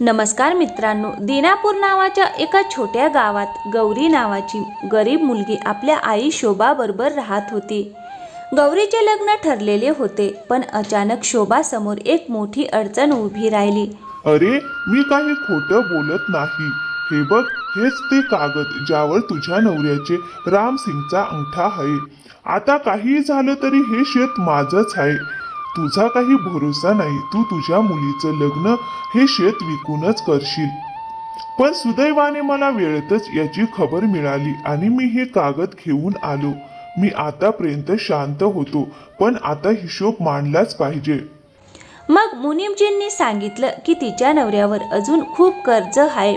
नमस्कार मित्रांनो दिनापूर नावाच्या एका छोट्या गावात गौरी नावाची गरीब मुलगी आपल्या आई शोभाबरोबर राहत होती. गौरीचे लग्न ठरलेले होते पण अचानक शोभासमोर एक मोठी अडचण उभी राहिली. अरे मी काही खोटं बोलत नाही. हे बघ हेच ते कागद ज्यावर तुझ्या नवऱ्याचे रामसिंगचा अंगठा आहे. आता काही झालं तरी हे शेत माझंच आहे. तुझा काही भरोसा नाही तू तुझ्या मुलीचं लग्न हे शेत विकूनच करशील. पण सुदैवाने मला वेळेतच याची खबर मिळाली आणि मी हे कागद घेऊन आलो. मी आतापर्यंत शांत होतो पण आता हिशोब मांडलाच पाहिजे. मग मुनीमजींनी सांगितलं की तिच्या नवऱ्यावर अजून खूप कर्ज आहे.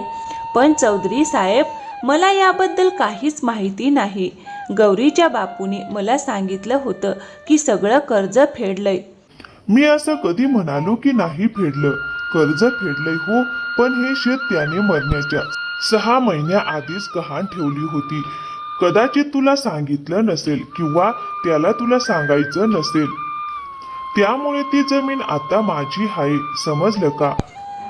पण चौधरी साहेब मला याबद्दल काहीच माहिती नाही. गौरीच्या बापूने मला सांगितलं होतं की सगळं कर्ज फेडलंय. मी असं कधी म्हणालो की नाही फेडलं कर्ज फेडलंय हो पण हे शेत त्याने मरण्याच्या सहा महिन्या आधीच गहाण ठेवली होती. कदाचित तुला सांगितलं नसेल किंवा त्याला तुला सांगायचं नसेल. त्यामुळे ती जमीन आता माझी आहे समजलं का?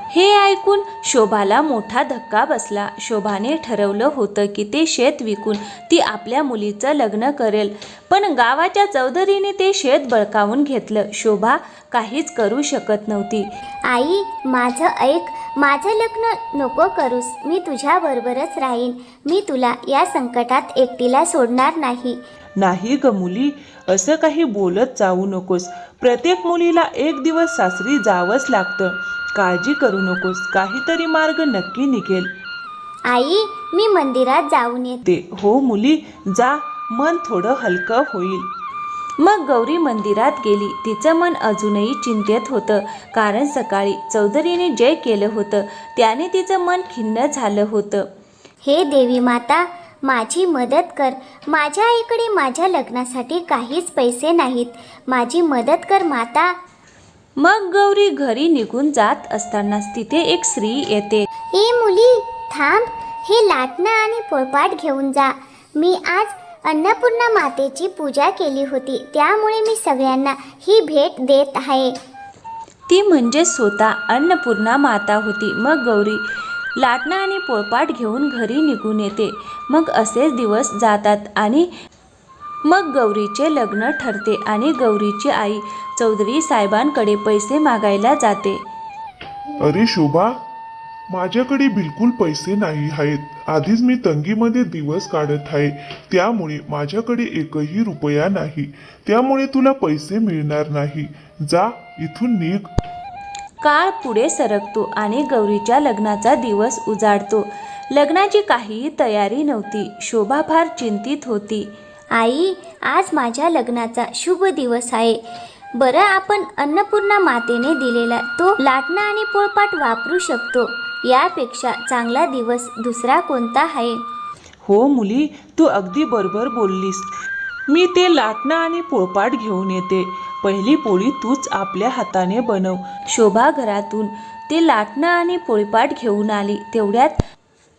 हे ऐकून शोभाला मोठा धक्का बसला. शोभाने ठरवलं होतं की ते शेत विकून ती आपल्या मुलीचं लग्न करेल. पण गावाच्या चौधरीने ते शेत बळकावून घेतलं. शोभा काहीच करू शकत नव्हती. आई माझं ऐक. माझं लग्न नको करूस. मी तुझ्याबरोबरच राहीन. मी तुला या संकटात एकटीला सोडणार नाही. नाही ग मुली असं काही बोलत जाऊ नकोस. प्रत्येक मुलीला एक दिवस सासरी जावंच लागतं. काळजी करू नकोस काहीतरी मार्ग नक्की निघेल. आई मी मंदिरात जाऊन येते. ते हो मुली जा मन थोडं हलकं होईल. मग गौरी मंदिरात गेली. तिचं मन अजूनही चिंतेत होतं. कारण सकाळी चौधरीने जे केलं होतं. त्याने तिचं मन खिन्न झालं होतं. हे देवी माता माझी मदत कर. माझ्या आईकडे माझ्या लग्नासाठी काहीच पैसे नाहीत. माझी मदत कर माता. मग गौरी घरी निघून जात असतानाच तिथे एक स्त्री येते. ए मुली थांब. हे लाटणं आणि पोळपाट घेऊन जा. मी आज अन्नपूर्णा मातेची पूजा केली होती. त्यामुळे मी सगळ्यांना ही भेट देत आहे. ती म्हणजे स्वतः अन्नपूर्णा माता होती. मग गौरी लाटणं आणि पोळपाट घेऊन घरी निघून येते. मग असेच दिवस जातात आणि मग गौरीचे लग्न ठरते आणि गौरीची आई चौधरी साहेबांकडे पैसे मागायला जाते. अरे शोभा माझ्याकडे बिलकुल पैसे नाही आहेत. आधीच मी तंगीमध्ये दिवस काढत आहे. त्यामुळे माझ्याकडे एकही रुपया नाही. त्यामुळे तुला पैसे मिळणार नाही. जा इथून निघ. काळ पुढे सरकतो आणि गौरीच्या लग्नाचा दिवस उजाडतो. लग्नाची काहीही तयारी नव्हती. शोभा फार चिंतित होती. आई आज माझ्या लग्नाचा शुभ दिवस आहे. बरं आपण अन्नपूर्णा मातेने दिलेला तो लाटणं आणि पोळपाट वापरू शकतो. यापेक्षा चांगला दिवस दुसरा कोणता आहे? हो मुली तू अगदी बरोबर बोललीस. मी ते लाटणं आणि पोळपाट घेऊन येते. पहिली पोळी तूच आपल्या हाताने बनव. शोभा घरातून ते लाटणं आणि पोळपाट घेऊन आली. तेवढ्यात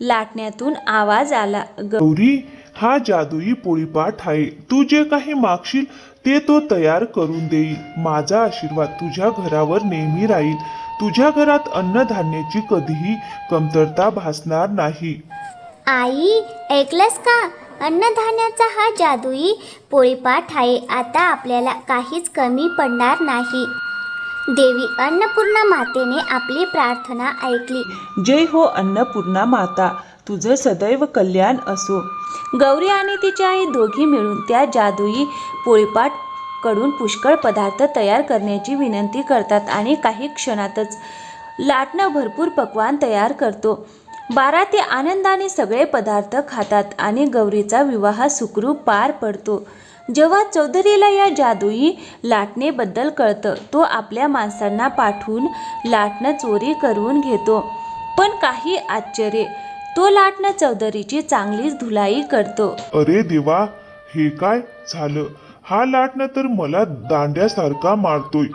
लाटण्यातून आवाज आला गौरी हा जादुई पोळीपाठ आहे. तू जे काही मागशील ते तो तयार करून देईल. माझा आशीर्वाद तुझ्या घरावर नेहमी राहील. तुझ्या घरात अन्नधान्याची कधीही कमतरता भासणार नाही. आई ऐकलंस का? अन्नधान्याचा हा जादुई पोळीपाठ आहे. आता आपल्याला काहीच कमी पडणार नाही. देवी अन्नपूर्णा मातेने आपली प्रार्थना ऐकली. जय हो अन्नपूर्णा माता तुझं सदैव कल्याण असो. गौरी आणि तिची आई दोघी मिळून त्या जादुई पोळीपाठकडून पुष्कळ पदार्थ तयार करण्याची विनंती करतात आणि काही क्षणातच लाटणं भरपूर पक्वान तयार करतो. बारा ते आनंदाने सगळे पदार्थ खातात आणि गौरीचा विवाह सुखरूप पार पडतो. जेव्हा चौधरीला या जादुई लाटणेबद्दल कळतं तो आपल्या माणसांना पाठवून लाटणं चोरी करून घेतो. पण काही आश्चर्य तो लाटणं चौधरीची चांगलीच धुलाई करतो. अरे देवा हे काय झालं? हा लाटणं तर मला दांड्यासारखा मारतोय.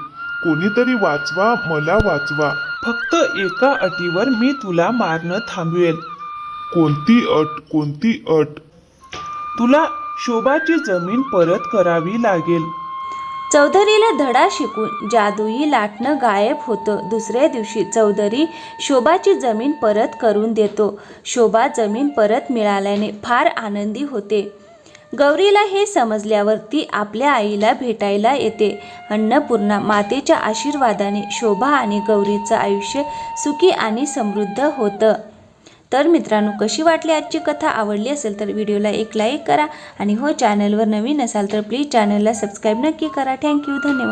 कोणीतरी वाचवा मला वाचवा. फक्त एका अटीवर मी तुला मारणं थांबवेल. कोणती अट? कोणती अट? तुला शोभाची जमीन परत करावी लागेल. चौधरीला धडा शिकून जादुई लाटणं गायब होतं. दुसऱ्या दिवशी चौधरी शोभाची जमीन परत करून देतो. शोभा जमीन परत मिळाल्याने फार आनंदी होते. गौरीला हे समजल्यावर ती आपल्या आईला भेटायला येते. अन्नपूर्णा मातेच्या आशीर्वादाने शोभा आणि गौरीचं आयुष्य सुखी आणि समृद्ध होतं. तर मित्रांनो कशी वाटली आजची कथा? आवडली असेल तर व्हिडिओला एक लाईक करा. आणि हो चॅनलवर नवीन असाल तर प्लीज चॅनलला सबस्क्राईब नक्की करा. थँक्यू धन्यवाद.